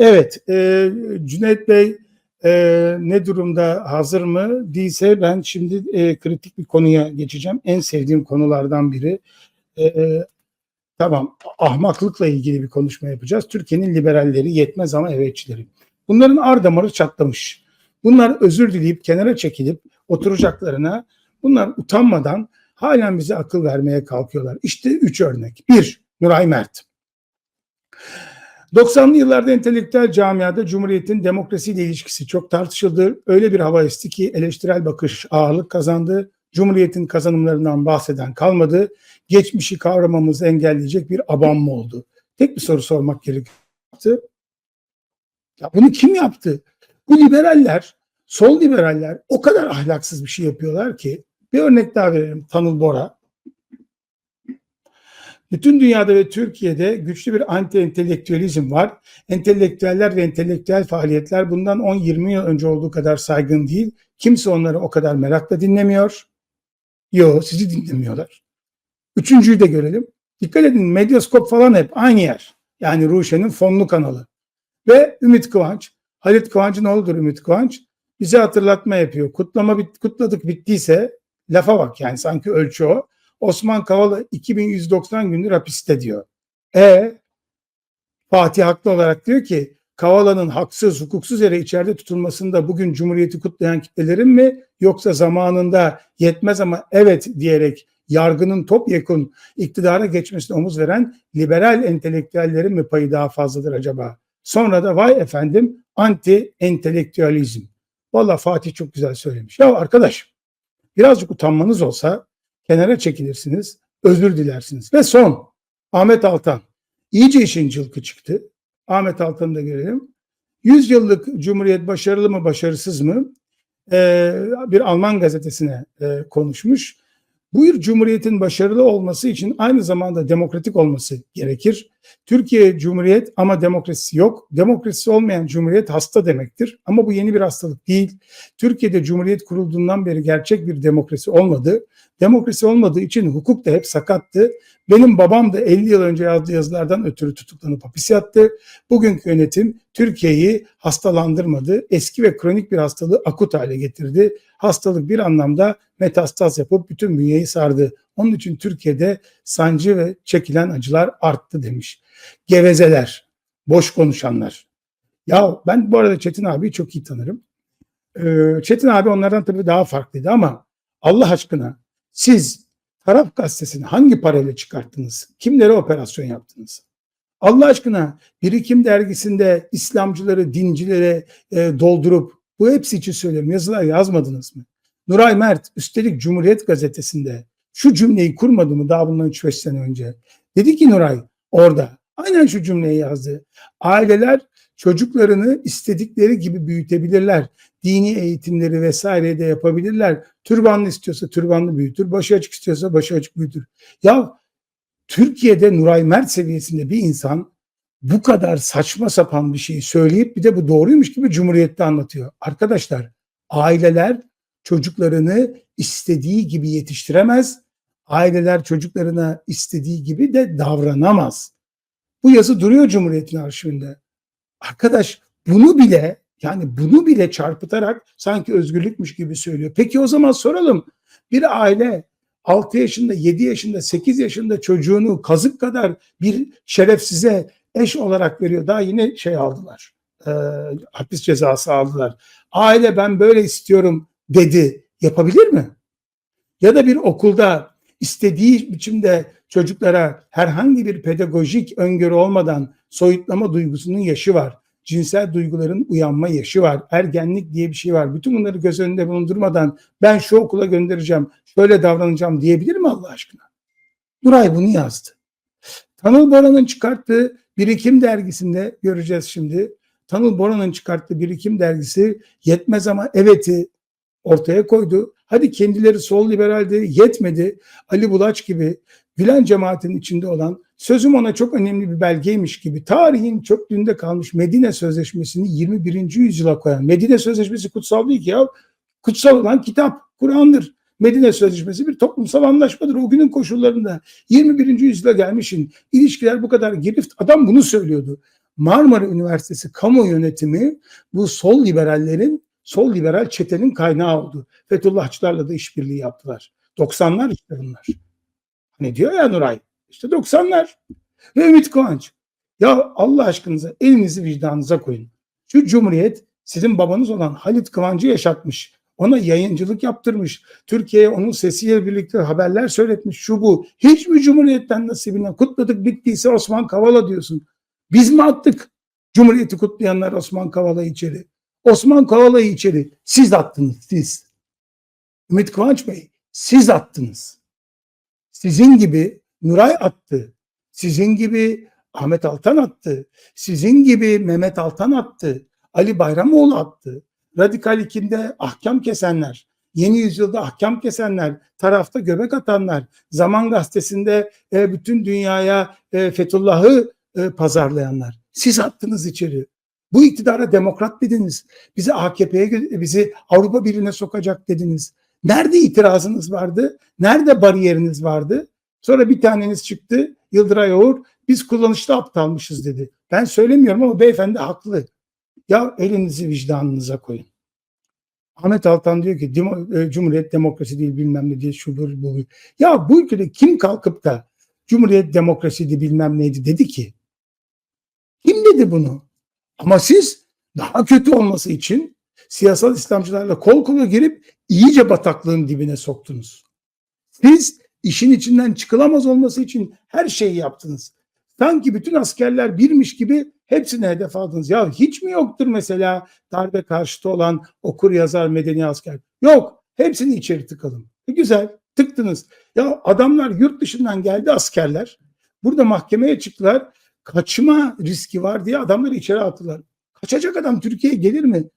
Evet, e, Cüneyt Bey e, ne durumda, hazır mı? Değilse ben şimdi e, kritik bir konuya geçeceğim. En sevdiğim konulardan biri. E, e, tamam, ahmaklıkla ilgili bir konuşma yapacağız. Türkiye'nin liberalleri yetmez ama evetçileri. Bunların ar damarı çatlamış. Bunlar özür dileyip kenara çekilip oturacaklarına bunlar utanmadan halen bize akıl vermeye kalkıyorlar. İşte üç örnek. Bir, Nuray Mert. 90'lı yıllarda entelektüel camiada Cumhuriyet'in demokrasiyle ilişkisi çok tartışıldı. Öyle bir hava esti ki eleştirel bakış ağırlık kazandı. Cumhuriyet'in kazanımlarından bahseden kalmadı. Geçmişi kavramamızı engelleyecek bir abanma oldu. Tek bir soru sormak gerekiyor. Ya bunu kim yaptı? Bu liberaller, sol liberaller o kadar ahlaksız bir şey yapıyorlar ki bir örnek daha verelim. Tanıl Bora. Bütün dünyada ve Türkiye'de güçlü bir anti-entelektüelizm var. Entelektüeller ve entelektüel faaliyetler bundan 10-20 yıl önce olduğu kadar saygın değil. Kimse onları o kadar merakla dinlemiyor. Yo sizi dinlemiyorlar. Üçüncüyü de görelim. Dikkat edin medyaskop falan hep aynı yer. Yani Ruşen'in fonlu kanalı. Ve Ümit Kıvanç. Halit Kıvanç'ın oğludur Ümit Kıvanç. Bize hatırlatma yapıyor. Kutlama bit, kutladık bittiyse lafa bak yani sanki ölçü o. Osman Kavala 2190 gündür hapiste diyor. E Fatih haklı olarak diyor ki Kavala'nın haksız, hukuksuz yere içeride tutulmasında bugün Cumhuriyeti kutlayan kitlelerin mi yoksa zamanında yetmez ama evet diyerek yargının topyekun iktidara geçmesine omuz veren liberal entelektüellerin mi payı daha fazladır acaba? Sonra da vay efendim anti entelektüelizm. Valla Fatih çok güzel söylemiş. Ya arkadaş birazcık utanmanız olsa kenara çekilirsiniz, özür dilersiniz. Ve son Ahmet Altan. İyice işin cılkı çıktı. Ahmet Altan'ı da görelim. 100 yıllık Cumhuriyet başarılı mı başarısız mı? Ee, bir Alman gazetesine e, konuşmuş. Bu Cumhuriyetin başarılı olması için aynı zamanda demokratik olması gerekir. Türkiye Cumhuriyet ama demokrasi yok. Demokrasi olmayan Cumhuriyet hasta demektir. Ama bu yeni bir hastalık değil. Türkiye'de Cumhuriyet kurulduğundan beri gerçek bir demokrasi olmadı. Demokrasi olmadığı için hukuk da hep sakattı. Benim babam da 50 yıl önce yazdığı yazılardan ötürü tutuklanıp hapis yattı. Bugünkü yönetim Türkiye'yi hastalandırmadı. Eski ve kronik bir hastalığı akut hale getirdi. Hastalık bir anlamda metastaz yapıp bütün bünyeyi sardı. Onun için Türkiye'de sancı ve çekilen acılar arttı demiş. Gevezeler, boş konuşanlar. Ya ben bu arada Çetin abiyi çok iyi tanırım. Ee, Çetin abi onlardan tabii daha farklıydı ama Allah aşkına siz Taraf Gazetesi'ni hangi parayla çıkarttınız? Kimlere operasyon yaptınız? Allah aşkına Birikim dergisinde İslamcıları, dincilere e, doldurup bu hepsi için söylüyorum yazılar yazmadınız mı? Nuray Mert üstelik Cumhuriyet Gazetesi'nde şu cümleyi kurmadı mı daha bundan 3-5 sene önce? Dedi ki Nuray orada aynen şu cümleyi yazdı. Aileler çocuklarını istedikleri gibi büyütebilirler. Dini eğitimleri vesaire de yapabilirler. Türbanlı istiyorsa türbanlı büyütür, başı açık istiyorsa başı açık büyütür. Ya Türkiye'de Nuray Mert seviyesinde bir insan bu kadar saçma sapan bir şeyi söyleyip bir de bu doğruymuş gibi Cumhuriyet'te anlatıyor. Arkadaşlar aileler çocuklarını istediği gibi yetiştiremez. Aileler çocuklarına istediği gibi de davranamaz. Bu yazı duruyor Cumhuriyet'in arşivinde. Arkadaş bunu bile yani bunu bile çarpıtarak sanki özgürlükmüş gibi söylüyor. Peki o zaman soralım. Bir aile 6 yaşında, 7 yaşında, 8 yaşında çocuğunu kazık kadar bir şerefsize eş olarak veriyor. Daha yine şey aldılar. E, hapis cezası aldılar. Aile ben böyle istiyorum dedi. Yapabilir mi? Ya da bir okulda istediği biçimde çocuklara herhangi bir pedagojik öngörü olmadan soyutlama duygusunun yaşı var. Cinsel duyguların uyanma yaşı var. Ergenlik diye bir şey var. Bütün bunları göz önünde bulundurmadan ben şu okula göndereceğim, şöyle davranacağım diyebilir mi Allah aşkına? Nuray bunu yazdı. Tanıl Bora'nın çıkarttığı Birikim dergisinde göreceğiz şimdi. Tanıl Bora'nın çıkarttığı Birikim dergisi yetmez ama evet'i ortaya koydu. Hadi kendileri sol liberaldi yetmedi. Ali Bulaç gibi Gülen cemaatinin içinde olan sözüm ona çok önemli bir belgeymiş gibi tarihin çöplüğünde kalmış Medine Sözleşmesi'ni 21. yüzyıla koyan Medine Sözleşmesi kutsal değil ki ya kutsal olan kitap Kur'an'dır. Medine Sözleşmesi bir toplumsal anlaşmadır. O günün koşullarında 21. yüzyıla gelmişin ilişkiler bu kadar girift. Adam bunu söylüyordu. Marmara Üniversitesi kamu yönetimi bu sol liberallerin, sol liberal çetenin kaynağı oldu. Fethullahçılarla da işbirliği yaptılar. 90'lar işte bunlar. Ne diyor ya Nuray? İşte 90'lar. Ve Ümit Kıvanç. Ya Allah aşkınıza elinizi vicdanınıza koyun. Şu cumhuriyet sizin babanız olan Halit Kıvancı yaşatmış. Ona yayıncılık yaptırmış. Türkiye'ye onun sesiyle birlikte haberler söyletmiş. Şu bu. Hiç mi Cumhuriyet'ten nasibine kutladık bittiyse Osman Kavala diyorsun. Biz mi attık Cumhuriyeti kutlayanlar Osman Kavala'yı içeri? Osman Kavala'yı içeri siz attınız siz. Ümit Kıvanç Bey siz attınız. Sizin gibi Nuray attı. Sizin gibi Ahmet Altan attı. Sizin gibi Mehmet Altan attı. Ali Bayramoğlu attı. Radikal 2'de ahkam kesenler, Yeni Yüzyılda ahkam kesenler, tarafta göbek atanlar, Zaman Gazetesi'nde e, bütün dünyaya e, Fethullah'ı e, pazarlayanlar. Siz attınız içeri. Bu iktidara demokrat dediniz. Bizi AKP'ye, bizi Avrupa Birliği'ne sokacak dediniz. Nerede itirazınız vardı? Nerede bariyeriniz vardı? Sonra bir taneniz çıktı, Yıldıray Oğur, biz kullanışlı aptalmışız dedi. Ben söylemiyorum ama beyefendi haklı. Ya elinizi vicdanınıza koyun. Ahmet Altan diyor ki Demo- Cumhuriyet demokrasi değil bilmem ne diye şu bu. bu. Ya bu ülkede kim kalkıp da Cumhuriyet demokrasiydi bilmem neydi dedi ki? Kim dedi bunu? Ama siz daha kötü olması için siyasal İslamcılarla kol kola girip iyice bataklığın dibine soktunuz. Siz işin içinden çıkılamaz olması için her şeyi yaptınız. Sanki bütün askerler birmiş gibi hepsine hedef aldınız. Ya hiç mi yoktur mesela darbe karşıtı olan okur yazar medeni asker? Yok. Hepsini içeri tıkalım. E güzel. Tıktınız. Ya adamlar yurt dışından geldi askerler. Burada mahkemeye çıktılar. Kaçma riski var diye adamları içeri attılar. Kaçacak adam Türkiye'ye gelir mi?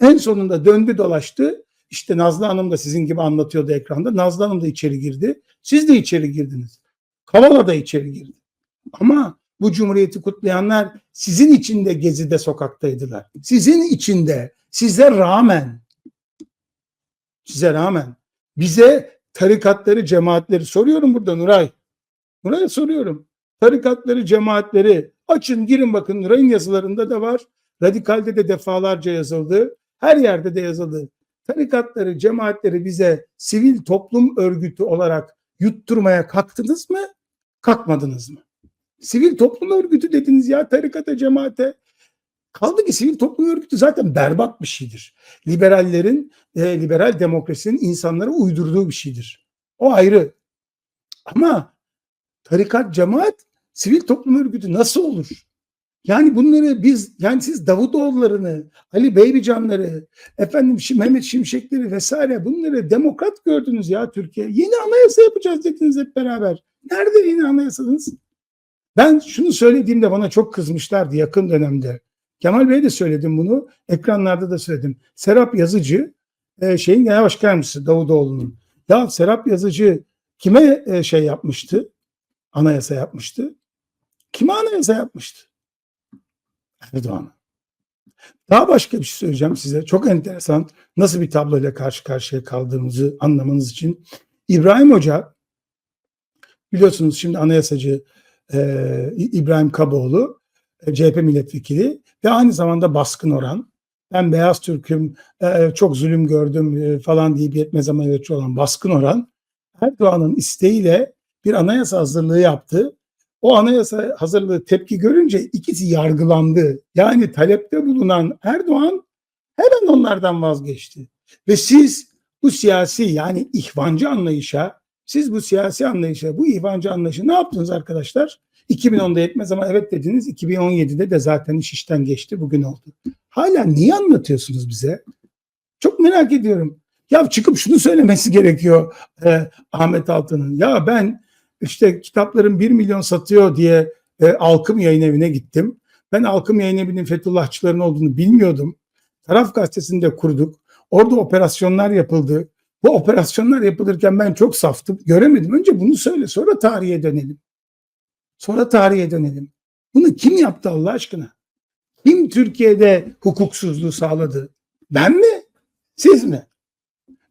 En sonunda döndü dolaştı. İşte Nazlı Hanım da sizin gibi anlatıyordu ekranda. Nazlı Hanım da içeri girdi. Siz de içeri girdiniz. Kavala da içeri girdi. Ama bu cumhuriyeti kutlayanlar sizin içinde gezide sokaktaydılar. Sizin içinde, size rağmen, size rağmen bize tarikatları, cemaatleri soruyorum burada Nuray. Nuray'a soruyorum. Tarikatları, cemaatleri açın girin bakın Nuray'ın yazılarında da var. Radikalde de defalarca yazıldı. Her yerde de yazıldı. Tarikatları, cemaatleri bize sivil toplum örgütü olarak yutturmaya kalktınız mı? Kalkmadınız mı? Sivil toplum örgütü dediniz ya tarikata, cemaate. Kaldı ki sivil toplum örgütü zaten berbat bir şeydir. Liberallerin, e, liberal demokrasinin insanlara uydurduğu bir şeydir. O ayrı. Ama tarikat, cemaat, sivil toplum örgütü nasıl olur? Yani bunları biz, yani siz Davutoğullarını, Ali Beybicanları, efendim Mehmet Şimşekleri vesaire bunları demokrat gördünüz ya Türkiye. Yeni anayasa yapacağız dediniz hep beraber. Nerede yeni anayasanız? Ben şunu söylediğimde bana çok kızmışlardı yakın dönemde. Kemal Bey'e de söyledim bunu. Ekranlarda da söyledim. Serap Yazıcı e, şeyin genel başkan yardımcısı Davutoğlu'nun. Ya Serap Yazıcı kime e, şey yapmıştı? Anayasa yapmıştı. Kime anayasa yapmıştı? Erdoğan'a. Daha başka bir şey söyleyeceğim size. Çok enteresan nasıl bir tabloyla karşı karşıya kaldığımızı anlamanız için. İbrahim Hoca biliyorsunuz şimdi anayasacı e, İbrahim Kaboğlu e, CHP milletvekili ve aynı zamanda baskın oran. Ben beyaz Türk'üm, e, çok zulüm gördüm e, falan deyip yetmez ama evetçi olan baskın oran Erdoğan'ın isteğiyle bir anayasa hazırlığı yaptı. O anayasa hazırlığı tepki görünce ikisi yargılandı. Yani talepte bulunan Erdoğan hemen onlardan vazgeçti. Ve siz bu siyasi yani ihvancı anlayışa, siz bu siyasi anlayışa, bu ihvancı anlayışa ne yaptınız arkadaşlar? 2010'da yetmez ama evet dediniz. 2017'de de zaten iş işten geçti. Bugün oldu. Hala niye anlatıyorsunuz bize? Çok merak ediyorum. Ya çıkıp şunu söylemesi gerekiyor e, Ahmet Altan'ın. Ya ben işte kitapların 1 milyon satıyor diye e, Alkım Yayın Evi'ne gittim. Ben Alkım Yayın Evi'nin Fethullahçıların olduğunu bilmiyordum. Taraf gazetesinde kurduk. Orada operasyonlar yapıldı. Bu operasyonlar yapılırken ben çok saftım. Göremedim. Önce bunu söyle sonra tarihe dönelim. Sonra tarihe dönelim. Bunu kim yaptı Allah aşkına? Kim Türkiye'de hukuksuzluğu sağladı? Ben mi? Siz mi?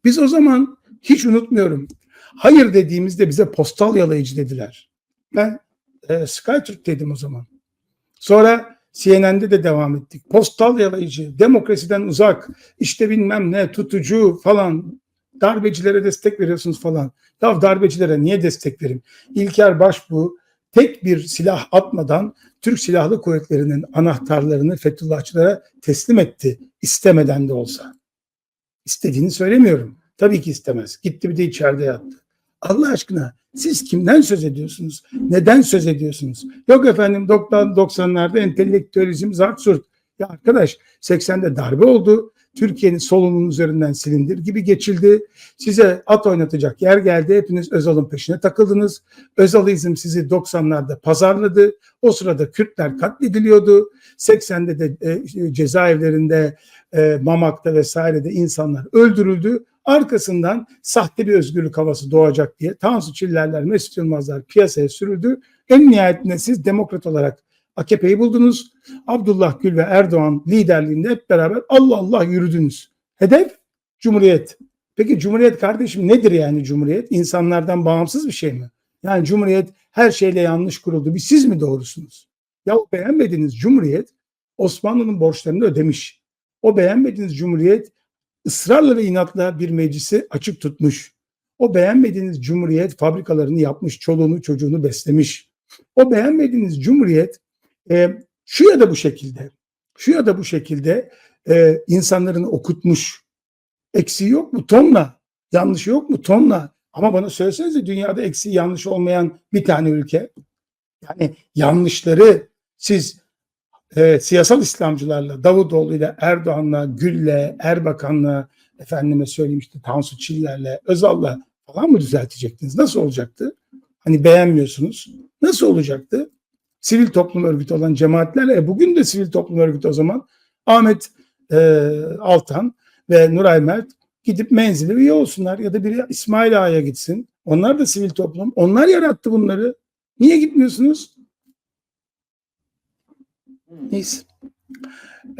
Biz o zaman hiç unutmuyorum. Hayır dediğimizde bize postal yalayıcı dediler. Ben e, Skytürk dedim o zaman. Sonra CNN'de de devam ettik. Postal yalayıcı, demokrasiden uzak, işte bilmem ne, tutucu falan, darbecilere destek veriyorsunuz falan. Ya darbecilere niye destek verin? İlker Başbuğ tek bir silah atmadan Türk Silahlı Kuvvetleri'nin anahtarlarını Fethullahçılara teslim etti. istemeden de olsa. İstediğini söylemiyorum. Tabii ki istemez. Gitti bir de içeride yattı. Allah aşkına siz kimden söz ediyorsunuz? Neden söz ediyorsunuz? Yok efendim 90'larda entelektüelizm zart surt. Ya arkadaş 80'de darbe oldu. Türkiye'nin solunun üzerinden silindir gibi geçildi. Size at oynatacak yer geldi. Hepiniz Özal'ın peşine takıldınız. Özal'izm sizi 90'larda pazarladı. O sırada Kürtler katlediliyordu. 80'de de e, cezaevlerinde, e, Mamak'ta vesairede insanlar öldürüldü. Arkasından sahte bir özgürlük havası doğacak diye Tansu Çillerler, Mesut Yılmazlar piyasaya sürüldü. En nihayetinde siz demokrat olarak AKP'yi buldunuz. Abdullah Gül ve Erdoğan liderliğinde hep beraber Allah Allah yürüdünüz. Hedef Cumhuriyet. Peki Cumhuriyet kardeşim nedir yani Cumhuriyet? İnsanlardan bağımsız bir şey mi? Yani Cumhuriyet her şeyle yanlış kuruldu. Bir siz mi doğrusunuz? Ya beğenmediğiniz Cumhuriyet Osmanlı'nın borçlarını ödemiş. O beğenmediğiniz Cumhuriyet ısrarla ve inatla bir meclisi açık tutmuş. O beğenmediğiniz Cumhuriyet fabrikalarını yapmış, çoluğunu çocuğunu beslemiş. O beğenmediğiniz Cumhuriyet e, şu ya da bu şekilde, şu ya da bu şekilde e, insanların okutmuş. Eksiği yok mu? Tonla. Yanlışı yok mu? Tonla. Ama bana söylesenize dünyada eksiği yanlış olmayan bir tane ülke. Yani yanlışları siz e, siyasal İslamcılarla, Davutoğlu'yla, Erdoğan'la, Gül'le, Erbakan'la, efendime söyleyeyim işte Tansu Çiller'le, Özal'la falan mı düzeltecektiniz? Nasıl olacaktı? Hani beğenmiyorsunuz. Nasıl olacaktı? Sivil toplum örgütü olan cemaatlerle, e, bugün de sivil toplum örgütü o zaman Ahmet e, Altan ve Nuray Mert gidip menzili üye olsunlar ya da biri İsmail Ağa'ya gitsin. Onlar da sivil toplum. Onlar yarattı bunları. Niye gitmiyorsunuz? Yes.